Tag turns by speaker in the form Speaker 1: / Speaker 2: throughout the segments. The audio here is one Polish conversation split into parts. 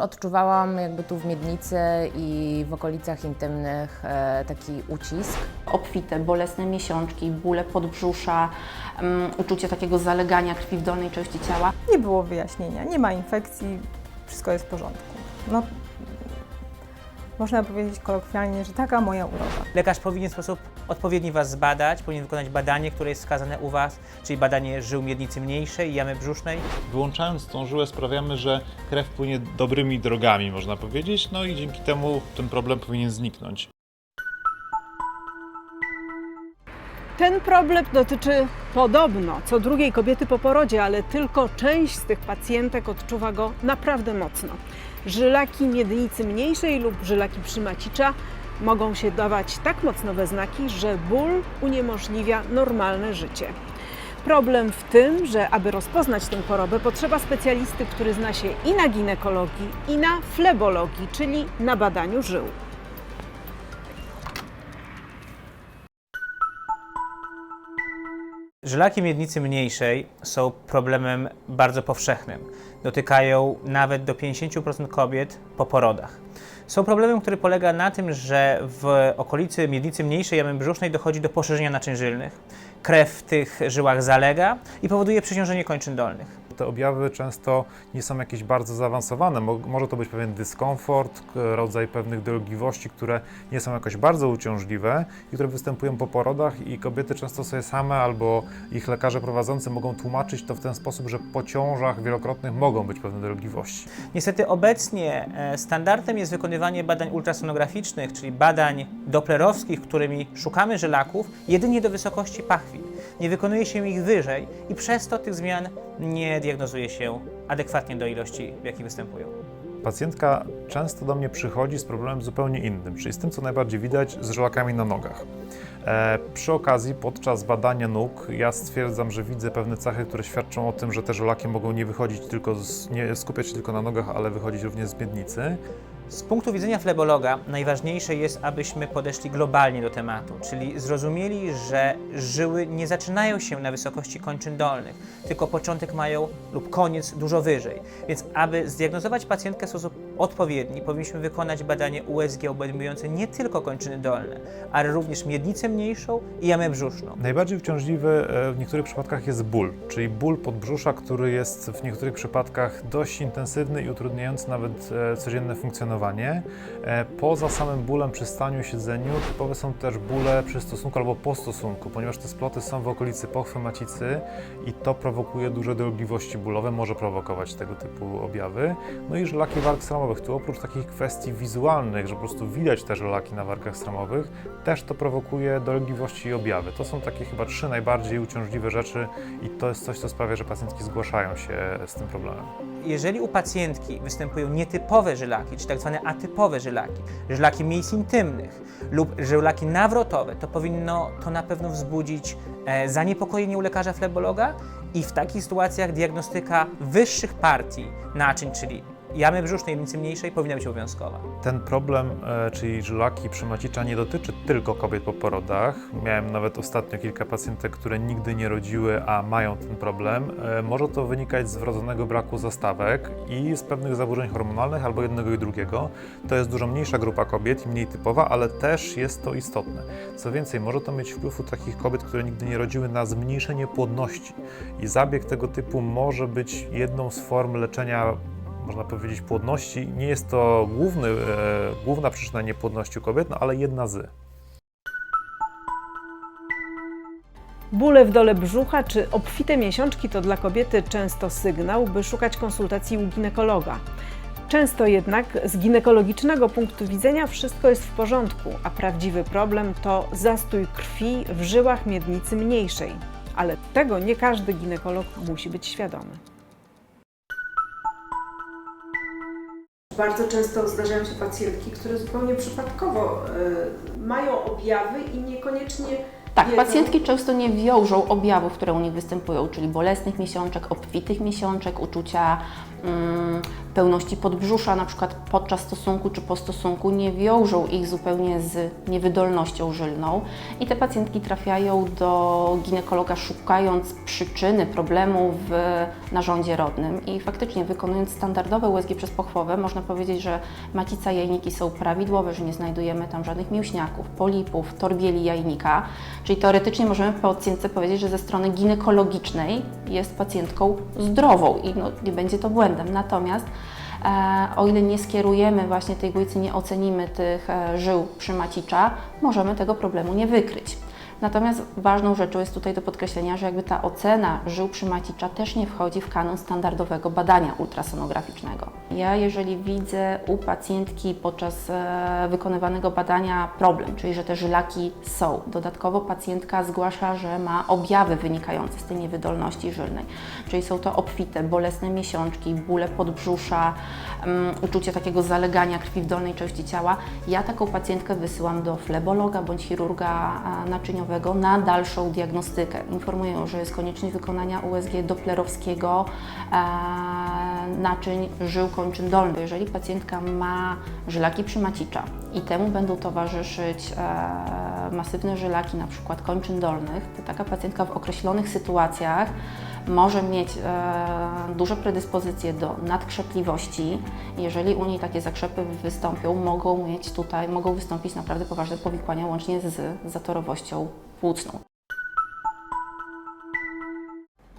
Speaker 1: Odczuwałam jakby tu w miednicy i w okolicach intymnych e, taki ucisk.
Speaker 2: obfite, bolesne miesiączki, bóle podbrzusza, um, uczucie takiego zalegania krwi w dolnej części ciała.
Speaker 3: Nie było wyjaśnienia, nie ma infekcji, wszystko jest w porządku. No, można powiedzieć kolokwialnie, że taka moja uroda.
Speaker 4: Lekarz powinien w sposób odpowiedni Was zbadać, powinien wykonać badanie, które jest wskazane u Was, czyli badanie żył miednicy mniejszej i jamy brzusznej.
Speaker 5: Wyłączając tą żyłę sprawiamy, że krew płynie dobrymi drogami, można powiedzieć, no i dzięki temu ten problem powinien zniknąć.
Speaker 6: Ten problem dotyczy podobno co drugiej kobiety po porodzie, ale tylko część z tych pacjentek odczuwa go naprawdę mocno. Żylaki miednicy mniejszej lub żylaki przymacicza mogą się dawać tak mocno we znaki, że ból uniemożliwia normalne życie. Problem w tym, że aby rozpoznać tę chorobę, potrzeba specjalisty, który zna się i na ginekologii, i na flebologii, czyli na badaniu żył.
Speaker 4: Żylaki miednicy mniejszej są problemem bardzo powszechnym. Dotykają nawet do 50% kobiet po porodach. Są problemem, który polega na tym, że w okolicy miednicy mniejszej jamy brzusznej dochodzi do poszerzenia naczyń żylnych. Krew w tych żyłach zalega i powoduje przeciążenie kończyn dolnych.
Speaker 5: Te objawy często nie są jakieś bardzo zaawansowane. Mo- Może to być pewien dyskomfort, rodzaj pewnych dolegliwości, które nie są jakoś bardzo uciążliwe i które występują po porodach i kobiety często sobie same albo ich lekarze prowadzący mogą tłumaczyć to w ten sposób, że po ciążach wielokrotnych mogą być pewne dolegliwości.
Speaker 4: Niestety obecnie e, standardem jest wykonywanie badań ultrasonograficznych, czyli badań doplerowskich, którymi szukamy żylaków jedynie do wysokości pachwi. Nie wykonuje się ich wyżej i przez to tych zmian nie diagnozuje się adekwatnie do ilości, w jakich występują.
Speaker 5: Pacjentka często do mnie przychodzi z problemem zupełnie innym, czyli z tym, co najbardziej widać z żylakami na nogach. E, przy okazji, podczas badania nóg, ja stwierdzam, że widzę pewne cechy, które świadczą o tym, że te żylaki mogą nie wychodzić tylko, z, nie skupiać się tylko na nogach, ale wychodzić również z miednicy.
Speaker 4: Z punktu widzenia flebologa najważniejsze jest, abyśmy podeszli globalnie do tematu, czyli zrozumieli, że żyły nie zaczynają się na wysokości kończyn dolnych, tylko początek mają lub koniec dużo wyżej. Więc aby zdiagnozować pacjentkę w sposób odpowiedni, powinniśmy wykonać badanie USG obejmujące nie tylko kończyny dolne, ale również miednicę mniejszą i jamę brzuszną.
Speaker 5: Najbardziej uciążliwy e, w niektórych przypadkach jest ból, czyli ból podbrzusza, który jest w niektórych przypadkach dość intensywny i utrudniający nawet e, codzienne funkcjonowanie. E, Poza samym bólem przy staniu, siedzeniu, typowe są też bóle przy stosunku albo po stosunku, ponieważ te sploty są w okolicy pochwy macicy i to prowokuje duże dolegliwości bólowe, może prowokować tego typu objawy. No i żylaki warg sramowych. Tu oprócz takich kwestii wizualnych, że po prostu widać te żylaki na wargach sramowych, też to prowokuje dolegliwości i objawy. To są takie chyba trzy najbardziej uciążliwe rzeczy i to jest coś, co sprawia, że pacjentki zgłaszają się z tym problemem.
Speaker 4: Jeżeli u pacjentki występują nietypowe żylaki, czy tak zwane atypowe żylaki, żylaki miejsc intymnych lub żylaki nawrotowe, to powinno to na pewno wzbudzić e, zaniepokojenie u lekarza flebologa i w takich sytuacjach diagnostyka wyższych partii naczyń, czyli jamy brzusznej, miednicy mniejszej, powinna być obowiązkowa.
Speaker 5: Ten problem, e, czyli żylaki przymacicza, nie dotyczy tylko kobiet po porodach. Miałem nawet ostatnio kilka pacjentek, które nigdy nie rodziły, a mają ten problem. E, Może to wynikać z wrodzonego braku zastawek i z pewnych zaburzeń hormonalnych albo jednego i drugiego. To jest dużo mniejsza grupa kobiet i mniej typowa, ale też jest to istotne. Co więcej, może to mieć wpływ u takich kobiet, które nigdy nie rodziły na zmniejszenie płodności. I zabieg tego typu może być jedną z form leczenia można powiedzieć, płodności. Nie jest to główny, e, główna przyczyna niepłodności u kobiet, no ale jedna z.
Speaker 6: Bóle w dole brzucha czy obfite miesiączki to dla kobiety często sygnał, by szukać konsultacji u ginekologa. Często jednak z ginekologicznego punktu widzenia wszystko jest w porządku, a prawdziwy problem to zastój krwi w żyłach miednicy mniejszej. Ale tego nie każdy ginekolog musi być świadomy.
Speaker 7: Bardzo często zdarzają się pacjentki, które zupełnie przypadkowo y, mają objawy i niekoniecznie
Speaker 2: Tak,
Speaker 7: wiedzą-
Speaker 2: pacjentki często nie wiążą objawów, które u nich występują, czyli bolesnych miesiączek, obfitych miesiączek, uczucia mm, pełności podbrzusza, na przykład podczas stosunku czy po stosunku, nie wiążą ich zupełnie z niewydolnością żylną. I te pacjentki trafiają do ginekologa szukając przyczyny problemu w narządzie rodnym. I faktycznie wykonując standardowe USG przez pochwowę można powiedzieć, że macica jajniki są prawidłowe, że nie znajdujemy tam żadnych mięśniaków, polipów, torbieli jajnika, czyli teoretycznie możemy pacjentce powiedzieć, że ze strony ginekologicznej jest pacjentką zdrową i no, nie będzie to błędem. Natomiast o ile nie skierujemy właśnie tej głójcy, nie ocenimy tych e, żył przymacicza, możemy tego problemu nie wykryć. Natomiast ważną rzeczą jest tutaj do podkreślenia, że jakby ta ocena żył przymacicza też nie wchodzi w kanon standardowego badania ultrasonograficznego. Ja jeżeli widzę u pacjentki podczas e, wykonywanego badania problem, czyli że te żylaki są, dodatkowo pacjentka zgłasza, że ma objawy wynikające z tej niewydolności żylnej, czyli są to obfite, bolesne miesiączki, bóle podbrzusza, um, uczucie takiego zalegania krwi w dolnej części ciała, ja taką pacjentkę wysyłam do flebologa bądź chirurga e, naczyniowego na dalszą diagnostykę. Informuję, ją, że jest konieczność wykonania USG doplerowskiego e, naczyń żył kończyn dolnych. Jeżeli pacjentka ma żylaki przymacicza i temu będą towarzyszyć e, masywne żylaki, na przykład kończyn dolnych, to taka pacjentka w określonych sytuacjach może mieć e, duże predyspozycje do nadkrzepliwości. Jeżeli u niej takie zakrzepy wystąpią, mogą mieć tutaj, mogą wystąpić naprawdę poważne powikłania łącznie z zatorowością płucną.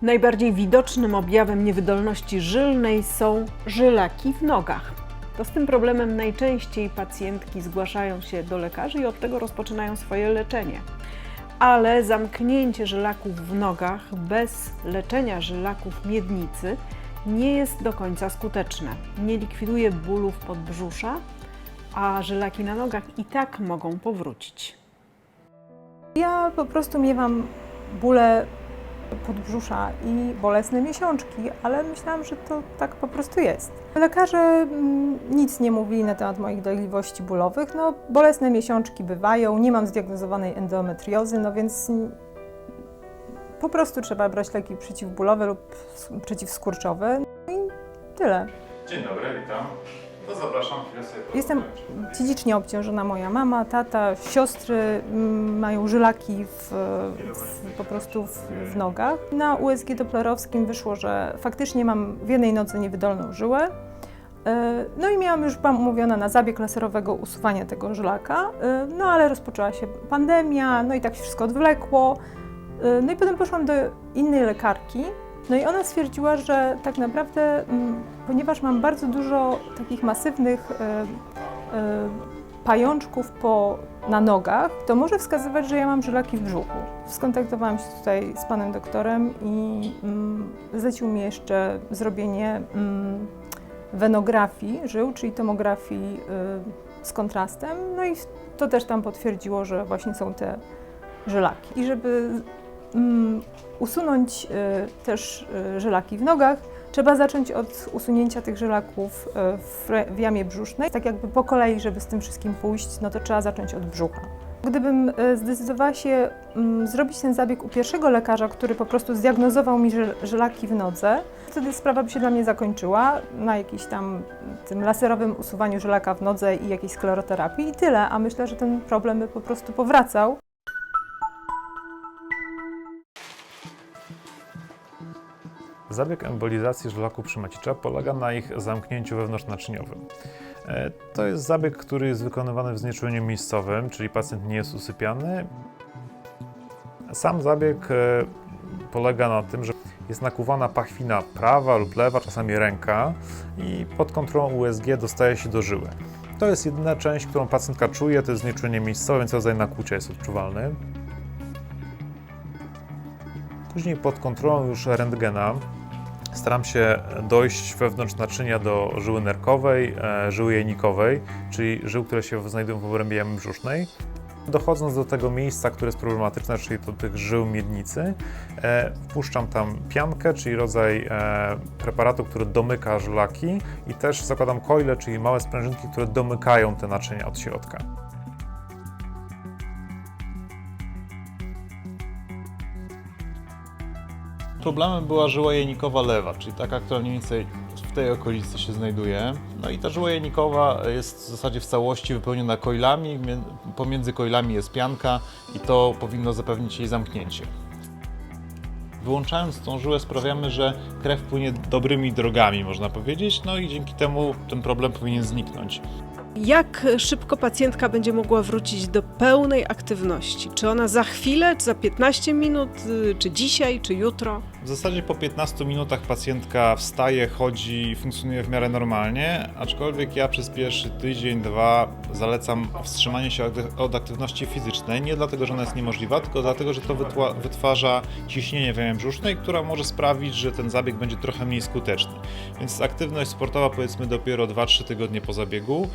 Speaker 6: Najbardziej widocznym objawem niewydolności żylnej są żylaki w nogach. To z tym problemem najczęściej pacjentki zgłaszają się do lekarzy i od tego rozpoczynają swoje leczenie. Ale zamknięcie żylaków w nogach bez leczenia żylaków miednicy nie jest do końca skuteczne. Nie likwiduje bólów podbrzusza, a żylaki na nogach i tak mogą powrócić.
Speaker 3: Ja po prostu miewam bóle podbrzusza i bolesne miesiączki, ale myślałam, że to tak po prostu jest. Lekarze mm, nic nie mówili na temat moich dolegliwości bólowych. No, bolesne miesiączki bywają, nie mam zdiagnozowanej endometriozy, no więc po prostu trzeba brać leki przeciwbólowe lub przeciwskurczowe. No i tyle.
Speaker 5: Dzień dobry, witam. To zapraszam, chwilę sobie
Speaker 3: Jestem dziedzicznie obciążona moja mama, tata, siostry mm, mają żylaki w, w, po prostu w, w nogach. Na USG doplerowskim wyszło, że faktycznie mam w jednej nodze niewydolną żyłę. E, No i miałam już byłam umówiona na zabieg laserowego usuwania tego żylaka, e, no ale rozpoczęła się pandemia, no i tak się wszystko odwlekło. E, No i potem poszłam do innej lekarki, no i ona stwierdziła, że tak naprawdę, mm, ponieważ mam bardzo dużo takich masywnych e, e, pajączków po, na nogach, to może wskazywać, że ja mam żylaki w brzuchu. Skontaktowałam się tutaj z panem doktorem i mm, zlecił mi jeszcze zrobienie mm, wenografii żył, czyli tomografii y, z kontrastem. No i to też tam potwierdziło, że właśnie są te żylaki. I żeby usunąć y, też y, żylaki w nogach, trzeba zacząć od usunięcia tych żylaków y, w, jamie brzusznej. Tak jakby po kolei, żeby z tym wszystkim pójść, no to trzeba zacząć od brzucha. Gdybym zdecydowała się mm, zrobić ten zabieg u pierwszego lekarza, który po prostu zdiagnozował mi żylaki w nodze, wtedy sprawa by się dla mnie zakończyła na jakimś tam tym laserowym usuwaniu żylaka w nodze i jakiejś skleroterapii i tyle, a myślę, że ten problem by po prostu powracał.
Speaker 5: Zabieg embolizacji żelaku przymacicza polega na ich zamknięciu wewnątrznaczyniowym. E, To jest zabieg, który jest wykonywany w znieczuleniu miejscowym, czyli pacjent nie jest usypiany. Sam zabieg e, polega na tym, że jest nakuwana pachwina prawa lub lewa, czasami ręka i pod kontrolą USG dostaje się do żyły. To jest jedyna część, którą pacjentka czuje, to jest znieczulenie miejscowe, więc rodzaj nakłucia jest odczuwalny. Później pod kontrolą już rentgena staram się dojść wewnątrz naczynia do żyły nerkowej, e, żyły jajnikowej, czyli żył, które się znajdują w obrębie jamy brzusznej. Dochodząc do tego miejsca, które jest problematyczne, czyli do tych żył miednicy, e, wpuszczam tam piankę, czyli rodzaj e, preparatu, który domyka żylaki i też zakładam coile, czyli małe sprężynki, które domykają te naczynia od środka.
Speaker 8: Problemem była żyła jajnikowa lewa, czyli taka, która mniej więcej
Speaker 5: w tej okolicy się znajduje. No i ta żyła janikowa jest w zasadzie w całości wypełniona coilami, mie- pomiędzy coilami jest pianka i to powinno zapewnić jej zamknięcie. Wyłączając tą żyłę sprawiamy, że krew płynie dobrymi drogami, można powiedzieć, no i dzięki temu ten problem powinien zniknąć.
Speaker 6: Jak szybko pacjentka będzie mogła wrócić do pełnej aktywności? Czy ona za chwilę, czy za 15 minut, y, czy dzisiaj, czy jutro?
Speaker 5: W zasadzie po 15 minutach pacjentka wstaje, chodzi, funkcjonuje w miarę normalnie, aczkolwiek ja przez pierwszy tydzień, dwa zalecam wstrzymanie się od- aktywności fizycznej, nie dlatego, że ona jest niemożliwa, tylko dlatego, że to wytwarza ciśnienie w jamie brzusznej, która może sprawić, że ten zabieg będzie trochę mniej skuteczny. Więc aktywność sportowa powiedzmy dopiero 2-3 tygodnie po zabiegu.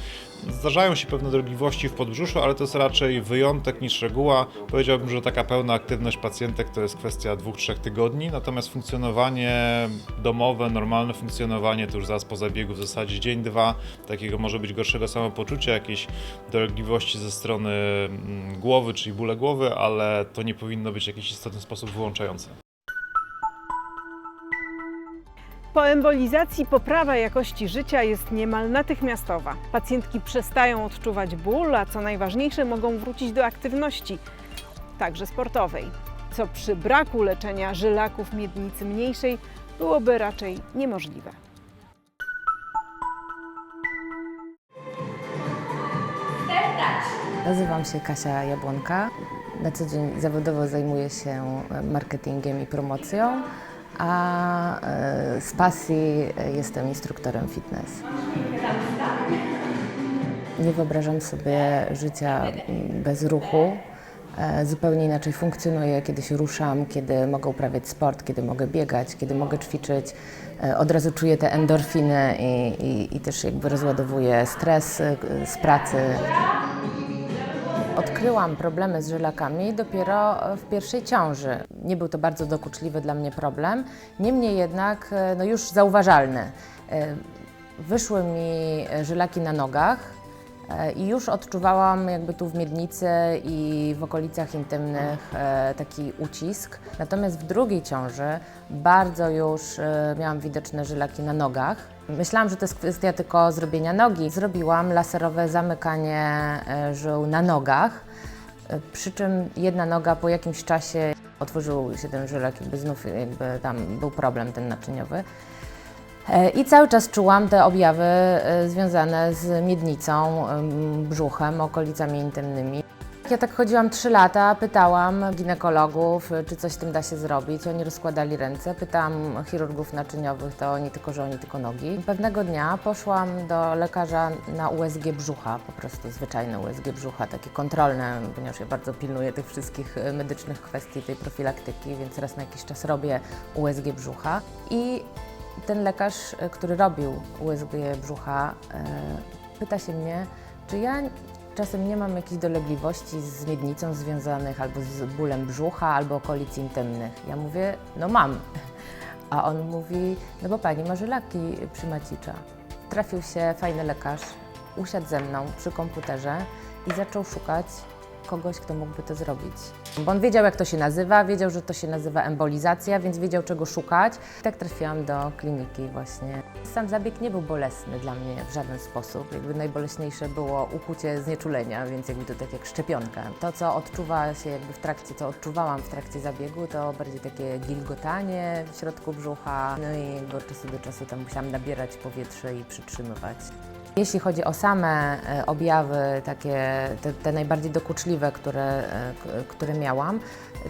Speaker 5: Zdarzają się pewne drgliwości w podbrzuszu, ale to jest raczej wyjątek niż reguła. Powiedziałbym, że taka pełna aktywność pacjentek to jest kwestia 2-3 tygodni, natomiast funkcjonowanie domowe, normalne funkcjonowanie to już zaraz po zabiegu w zasadzie dzień, dwa, takiego może być gorszego samopoczucia, jakieś dolegliwości ze strony mm, głowy, czyli bóle głowy, ale to nie powinno być w jakiś istotny sposób wyłączające.
Speaker 6: Po embolizacji poprawa jakości życia jest niemal natychmiastowa. Pacjentki przestają odczuwać ból, a co najważniejsze, mogą wrócić do aktywności, także sportowej, co przy braku leczenia żylaków miednicy mniejszej byłoby raczej niemożliwe.
Speaker 1: Nazywam się Kasia Jabłonka. Na co dzień zawodowo zajmuję się e, marketingiem i promocją, a e, z pasji e, jestem instruktorem fitness. Nie wyobrażam sobie życia mm, bez ruchu. E, Zupełnie inaczej funkcjonuję, kiedy się ruszam, kiedy mogę uprawiać sport, kiedy mogę biegać, kiedy mogę ćwiczyć. E, Od razu czuję te endorfiny i, i, i też jakby rozładowuję stres e, z pracy. Odkryłam problemy z żylakami dopiero w pierwszej ciąży. Nie był to bardzo dokuczliwy dla mnie problem, niemniej jednak no już zauważalny. Wyszły mi żylaki na nogach i już odczuwałam jakby tu w miednicy i w okolicach intymnych e, taki ucisk. Natomiast w drugiej ciąży bardzo już e, miałam widoczne żylaki na nogach. Myślałam, że to jest kwestia tylko zrobienia nogi. Zrobiłam laserowe zamykanie e, żył na nogach, przy czym jedna noga po jakimś czasie otworzył się ten żylak, jakby znów jakby tam był problem ten naczyniowy. I cały czas czułam te objawy e, związane z miednicą, em, brzuchem, okolicami intymnymi. Ja tak chodziłam 3 lata, pytałam ginekologów, e, czy coś z tym da się zrobić. Oni rozkładali ręce. Pytałam chirurgów naczyniowych, to oni tylko, że oni tylko nogi. Pewnego dnia poszłam do lekarza na USG brzucha, po prostu zwyczajne USG brzucha, takie kontrolne, ponieważ ja bardzo pilnuję tych wszystkich e, medycznych kwestii, tej profilaktyki, więc raz na jakiś czas robię USG brzucha. I ten lekarz, e, który robił USG brzucha, e, pyta się mnie, czy ja czasem nie mam jakichś dolegliwości z miednicą związanych albo z bólem brzucha, albo okolic intymnych. Ja mówię, no mam. A on mówi, no bo pani ma żylaki przy macicza. Trafił się fajny lekarz, usiadł ze mną przy komputerze i zaczął szukać kogoś, kto mógłby to zrobić. Bo on wiedział, jak to się nazywa, wiedział, że to się nazywa embolizacja, więc wiedział, czego szukać. I tak trafiłam do kliniki właśnie. Sam zabieg nie był bolesny dla mnie w żaden sposób. Jakby najboleśniejsze było ukucie znieczulenia, więc jakby to tak jak szczepionka. To, co odczuwa się jakby w trakcie, co odczuwałam w trakcie zabiegu, to bardziej takie gilgotanie w środku brzucha. No i od czasu do czasu tam musiałam nabierać powietrze i przytrzymywać. Jeśli chodzi o same e, objawy, takie te, te najbardziej dokuczliwe, które, e, które miałam,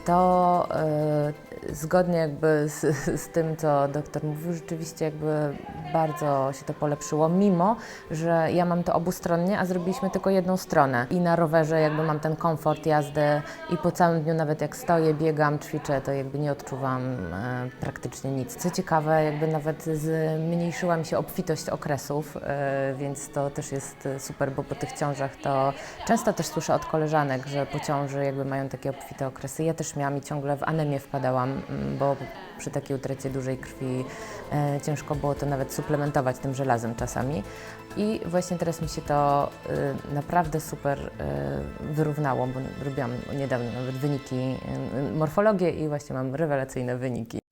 Speaker 1: to e, zgodnie jakby z, z tym, co doktor mówił, rzeczywiście jakby bardzo się to polepszyło, mimo że ja mam to obustronnie, a zrobiliśmy tylko jedną stronę. I na rowerze jakby mam ten komfort jazdy i po całym dniu nawet jak stoję, biegam, ćwiczę, to jakby nie odczuwam praktycznie nic. Co ciekawe, jakby nawet zmniejszyła mi się obfitość okresów, e, więc to też jest e, super, bo po tych ciążach to często też słyszę od koleżanek, że po ciąży jakby mają takie obfite okresy. Ja też miałam i ciągle w anemię wpadałam, mm, bo przy takiej utracie dużej krwi e, ciężko było to nawet suplementować tym żelazem czasami. I właśnie teraz mi się to y, naprawdę super y, wyrównało, bo robiłam niedawno nawet wyniki, morfologię i właśnie mam rewelacyjne wyniki.